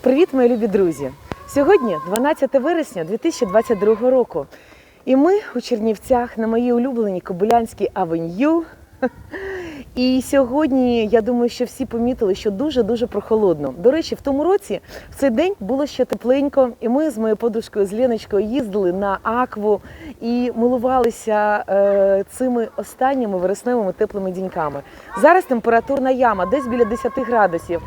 Привіт, мої любі друзі! Сьогодні 12 вересня 2022 року. І ми у Чернівцях на моїй улюбленій Кобилянській авеню. І сьогодні я думаю, що всі помітили, що дуже-дуже прохолодно. До речі, в тому році в цей день було ще тепленько, і ми з моєю подружкою з Леночкою їздили на акву і милувалися е, цими останніми вересневими теплими діньками. Зараз температурна яма десь біля 10 градусів,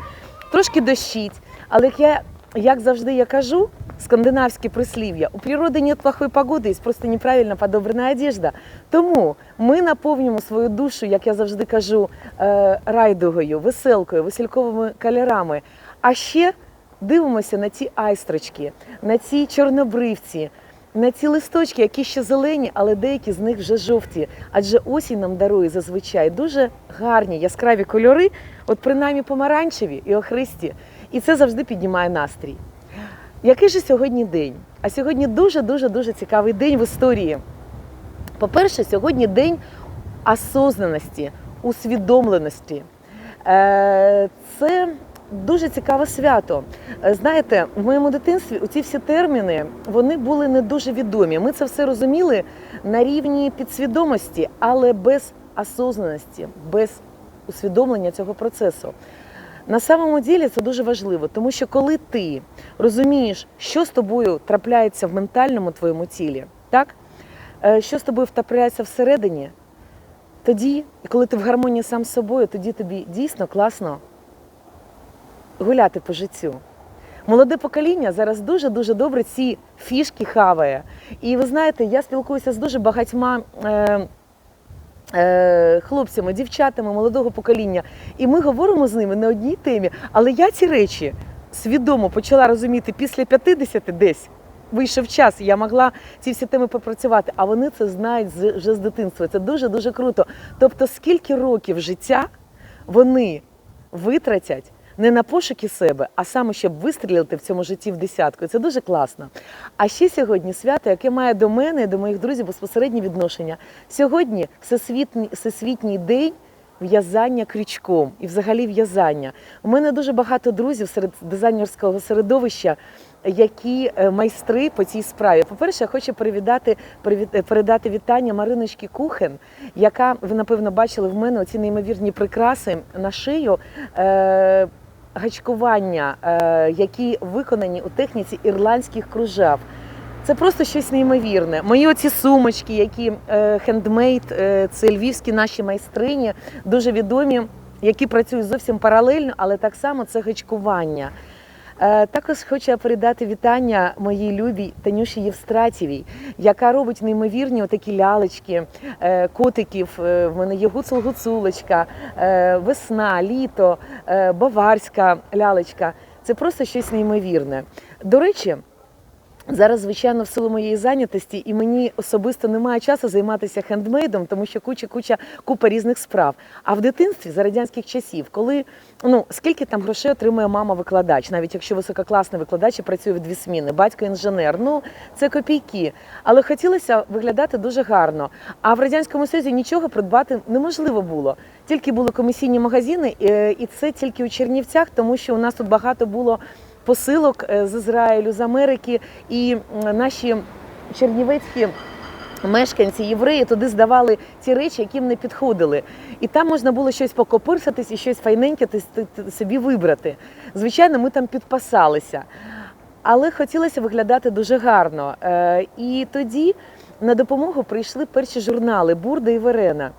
трошки дощить, але я як завжди я кажу, скандинавське прислів'я, у природи нет плохої погоди, є просто неправильно подобрана одежда. Тому ми наповнюємо свою душу, як я завжди кажу, е, райдугою, веселкою, весельковими кольорами. А ще дивимося на ці айстрочки, на ці чорнобривці, на ці листочки, які ще зелені, але деякі з них вже жовті. Адже осінь нам дарує зазвичай дуже гарні яскраві кольори, от принаймні помаранчеві і охристі. І це завжди піднімає настрій. Який же сьогодні день? А сьогодні дуже-дуже дуже цікавий день в історії. По-перше, сьогодні день осознаності, усвідомленості. Е, Це дуже цікаве свято. Е, Знаєте, в моєму дитинстві ці всі терміни вони були не дуже відомі. Ми це все розуміли на рівні підсвідомості, але без осознаності, без усвідомлення цього процесу. На самому ділі це дуже важливо, тому що коли ти розумієш, що з тобою трапляється в ментальному твоєму тілі, так? Е, що з тобою трапляється всередині, тоді, коли ти в гармонії сам з собою, тоді тобі дійсно класно гуляти по життю. Молоде покоління зараз дуже-дуже добре ці фішки хаває. І ви знаєте, я спілкуюся з дуже багатьма. Е, Хлопцями, дівчатами молодого покоління, і ми говоримо з ними на одній темі. Але я ці речі свідомо почала розуміти після 50 десь. Вийшов час, я могла ці всі теми попрацювати, а вони це знають вже з дитинства. Це дуже дуже круто. Тобто, скільки років життя вони витратять не на пошуки себе, а саме щоб вистрілити в цьому житті в десятку. Це дуже класно. А ще сьогодні свято, яке має до мене і до моїх друзів безпосереднє відношення. Сьогодні всесвітній, всесвітній день. В'язання крючком і взагалі в'язання. У мене дуже багато друзів серед дизайнерського середовища, які е, майстри по цій справі. По-перше, я хочу привітати, е, передати вітання Мариночки Кухен, яка ви напевно бачили в мене оці неймовірні прикраси на шию. Гачкування, е, які виконані у техніці ірландських кружав. Це просто щось неймовірне. Мої оці сумочки, які е, хендмейд, е, це львівські наші майстрині, дуже відомі, які працюють зовсім паралельно, але так само це гачкування. Е, Також хочу передати вітання моїй любій Танюші Євстратєвій, яка робить неймовірні отакі лялечки, е, котиків. Е, В мене є гуцул-гуцулочка, весна, літо, баварська лялечка. Це просто щось неймовірне. До речі, Зараз, звичайно, в силу моєї зайнятості, і мені особисто немає часу займатися хендмейдом, тому що куча, куча, купа різних справ. А в дитинстві за радянських часів, коли ну скільки там грошей отримує мама-викладач, навіть якщо висококласний викладач і працює в дві зміни, батько інженер, ну це копійки. Але хотілося виглядати дуже гарно. А в радянському Союзі нічого придбати неможливо було. Тільки були комісійні магазини, е, і це тільки у Чернівцях, тому що у нас тут багато було посилок е, з Ізраїлю, з Америки, і наші чернівецькі. Мешканці, євреї туди здавали ті речі, які їм не підходили. І там можна було щось покопирсатись і щось файненьке собі вибрати. Звичайно, ми там підпасалися. Але хотілося виглядати дуже гарно. Е, І тоді на допомогу прийшли перші журнали Бурда і Верена.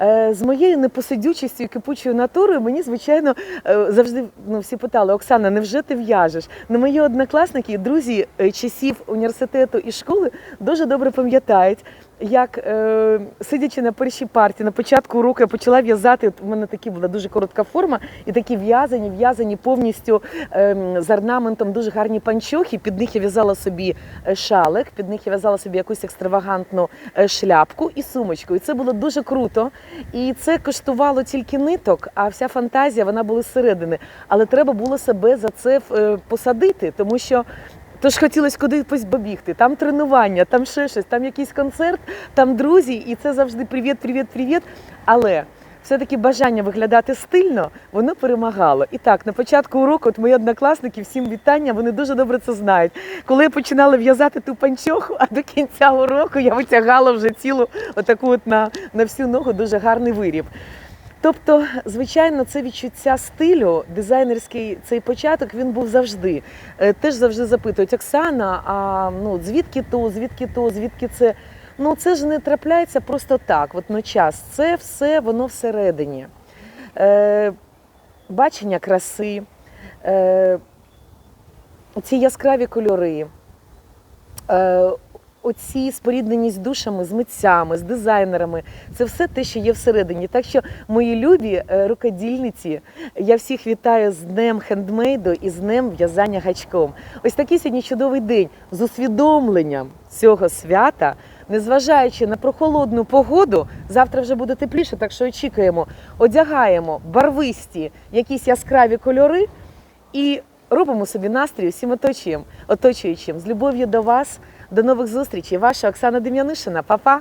Е, З моєю непосидючістю і кипучою натурою мені, звичайно, е, завжди ну, всі питали: Оксана, невже ти в'яжеш? Ну, мої однокласники друзі е, часів університету і школи дуже добре пам'ятають, як е, сидячи на першій парті, на початку уроку я почала в'язати. У мене такі була дуже коротка форма, і такі в'язані, в'язані повністю е, з орнаментом дуже гарні панчохи. Під них я в'язала собі е, шалик, під них я в'язала собі якусь екстравагантну е, шляпку і сумочку. І це було дуже круто. І це коштувало тільки ниток, а вся фантазія вона була зсередини. Але треба було себе за це е, посадити, тому що. Тож хотілося кудись побігти. Там тренування, там ще щось, там якийсь концерт, там друзі, і це завжди привіт, привіт, привіт. Але все-таки бажання виглядати стильно, воно перемагало. І так, на початку уроку, от мої однокласники, всім вітання, вони дуже добре це знають. Коли я починала в'язати ту панчоху, а до кінця уроку я витягала вже цілу отаку от на, на всю ногу дуже гарний виріб. Тобто, звичайно, це відчуття стилю, дизайнерський цей початок він був завжди. Е, Теж завжди запитують Оксана, а ну звідки то, звідки то, звідки це? Ну це ж не трапляється просто так. От. Це все воно всередині. Е, бачення краси, е, ці яскраві кольори. Е, Оці споріднені з душами, з митцями, з дизайнерами це все те, що є всередині. Так що, мої любі е, рукодільниці, я всіх вітаю з днем хендмейду і з днем в'язання гачком. Ось такий сьогодні чудовий день з усвідомленням цього свята, незважаючи на прохолодну погоду, завтра вже буде тепліше, так що очікуємо, одягаємо барвисті якісь яскраві кольори і робимо собі настрій усім оточуєм, оточуючим. З любов'ю до вас. До нових зустрічей. Ваша Оксана Дем'янишина. Па-па!